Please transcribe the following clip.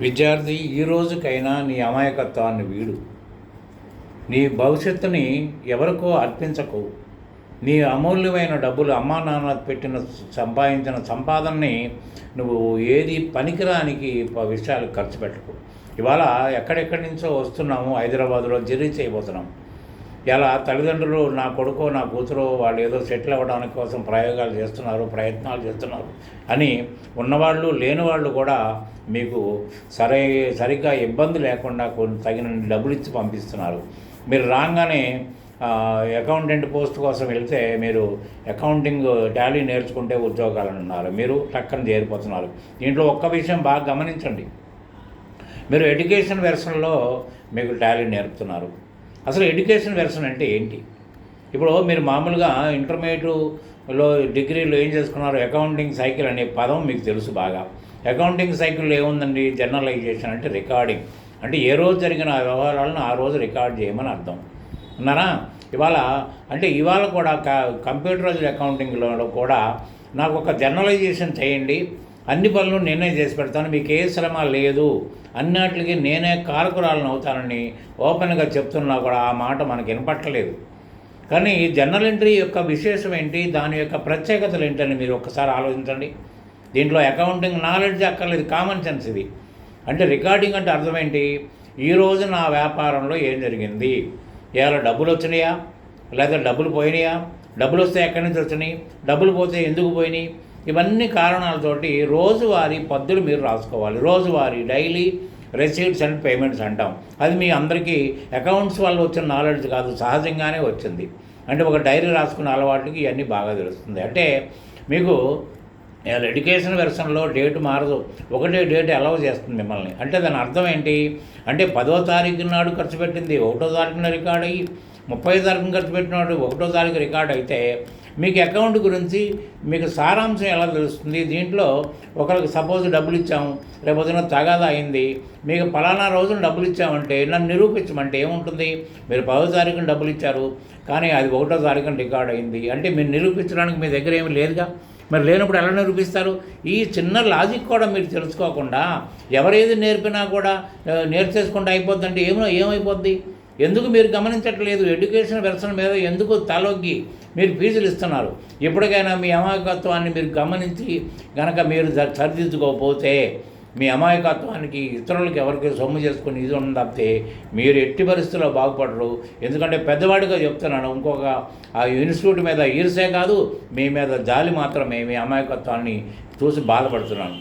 విద్యార్థి ఈ రోజుకైనా నీ అమాయకత్వాన్ని వీడు. నీ భవిష్యత్తుని ఎవరికో అర్పించకు. నీ అమూల్యమైన డబ్బులు అమ్మా నాన్న పెట్టిన సంపాదించిన సంపాదనని నువ్వు ఏది పనికిరానికి విషయాలు ఖర్చు పెట్టకు. ఇవాళ ఎక్కడెక్కడి నుంచో వస్తున్నాము హైదరాబాద్లో జర్నీ చేయబోతున్నాం. ఇలా తల్లిదండ్రులు నా కొడుకో నా కూతురో వాళ్ళు ఏదో సెటిల్ అవ్వడానికి కోసం ప్రయోగాలు చేస్తున్నారు ప్రయత్నాలు చేస్తున్నారు అని ఉన్నవాళ్ళు లేని వాళ్ళు కూడా మీకు సరే సరిగ్గా ఇబ్బంది లేకుండా కొన్ని తగిన డబ్బులు ఇచ్చి పంపిస్తున్నారు. మీరు రాగానే అకౌంటెంట్ పోస్ట్ కోసం వెళ్తే మీరు అకౌంటింగ్ టాలీ నేర్చుకుంటే ఉద్యోగాలు ఉన్నారు. మీరు టక్కన చేరిపోతున్నారు. దీంట్లో ఒక్క విషయం బాగా గమనించండి. మీరు ఎడ్యుకేషన్ వెర్షన్లో మీకు టాలీ నేర్పుతున్నారు. అసలు ఎడ్యుకేషన్ వెర్షన్ అంటే ఏంటి? ఇప్పుడు మీరు మామూలుగా ఇంటర్మీడియట్లో డిగ్రీలో ఏం చేసుకున్నారు? అకౌంటింగ్ సైకిల్ అనే పదం మీకు తెలుసు బాగా. అకౌంటింగ్ సైకిల్లో ఏముందండి? జర్నలైజేషన్ అంటే రికార్డింగ్. అంటే ఏ రోజు జరిగిన ఆ వ్యవహారాలను ఆ రోజు రికార్డ్ చేయమని అర్థం. ఉన్నారా? ఇవాళ అంటే ఇవాళ కూడా క- కంప్యూటరైజ్డ్ అకౌంటింగ్లో కూడా నాకు ఒక జర్నలైజేషన్ చేయండి. అన్ని పనులు నేనే చేసి పెడతాను మీకు ఏ శ్రమ లేదు. అన్నిటికీ నేనే కారకురాలను అవుతానని ఓపెన్గా చెప్తున్నా కూడా ఆ మాట మనకి వినపట్టలేదు. కానీ జనరల్ ఎంట్రీ యొక్క విశేషం ఏంటి? దాని యొక్క ప్రత్యేకతలు ఏంటని మీరు ఒక్కసారి ఆలోచించండి. దీంట్లో అకౌంటింగ్ నాలెడ్జ్ అక్కర్లేదు కామన్ సెన్స్ ఇది. అంటే రికార్డింగ్ అంటే అర్థం ఏంటి? ఈరోజు నా వ్యాపారంలో ఏం జరిగింది? ఇవాళ డబ్బులు వచ్చినాయా? లేదా డబ్బులు పోయినాయా? డబ్బులు వస్తే ఎక్కడి నుంచి వచ్చినాయి? డబ్బులు పోతే ఎందుకు పోయినాయి? ఇవన్నీ కారణాలతోటి రోజువారీ పద్దులు మీరు రాసుకోవాలి. రోజువారీ డైలీ రెసీట్స్ అండ్ పేమెంట్స్ అంటాం. అది మీ అందరికీ అకౌంట్స్ వల్ల వచ్చిన నాలెడ్జ్ కాదు సహజంగానే వచ్చింది. అంటే ఒక డైరీ రాసుకున్న అలవాటుకి ఇవన్నీ బాగా తెలుస్తుంది. అంటే మీకు ఎడ్యుకేషన్ వెర్షన్లో డేట్ మారదు. ఒకటే డేట్ అలౌ చేస్తుంది మిమ్మల్ని. అంటే దాని అర్థం ఏంటి? అంటే పదో తారీఖు నాడు ఖర్చు పెట్టింది ఒకటో తారీఖున రికార్డ్ అయ్యి ముప్పై తారీఖున ఖర్చు పెట్టినాడు ఒకటో తారీఖు రికార్డ్ అయితే మీకు అకౌంట్ గురించి మీకు సారాంశం ఎలా తెలుస్తుంది? దీంట్లో ఒకరికి సపోజ్ డబ్బులు ఇచ్చాము రేపొద్దున తగాదా అయింది మీకు పలానా రోజున డబ్బులు ఇచ్చామంటే నన్ను నిరూపించమంటే ఏముంటుంది? మీరు పదో తారీఖున డబ్బులు ఇచ్చారు కానీ అది ఒకటో తారీఖున రికార్డ్ అయింది. అంటే మీరు నిరూపించడానికి మీ దగ్గర ఏమీ లేదుగా? మరి లేనప్పుడు ఎలా నిరూపిస్తారు? ఈ చిన్న లాజిక్ కూడా మీరు తెలుసుకోకుండా ఎవరేది నేర్పినా కూడా నేర్చేసుకుంటే అయిపోద్ది అయిపోద్దంటే ఏమో ఏమైపోద్ది? ఎందుకు మీరు గమనించట్లేదు? ఎడ్యుకేషన్ వెర్షన్ మీద ఎందుకు తలొగ్గి? మీరు ఫీజులు ఇస్తున్నారు. ఎప్పటికైనా మీ అమాయకత్వాన్ని మీరు గమనించి గనక మీరు సరిదిద్దుకోకపోతే మీ అమాయకత్వానికి ఇతరులకు ఎవరికి సొమ్ము చేసుకుని ఇది ఉన్న తప్పితే మీరు ఎట్టి పరిస్థితుల్లో బాగుపడరు. ఎందుకంటే పెద్దవాడిగా చెప్తున్నాను ఇంకొక ఆ ఇన్స్టిట్యూట్ మీద ఈర్సే కాదు మీ మీద జాలి మాత్రమే మీ అమాయకత్వాన్ని చూసి బాధపడుతున్నాను.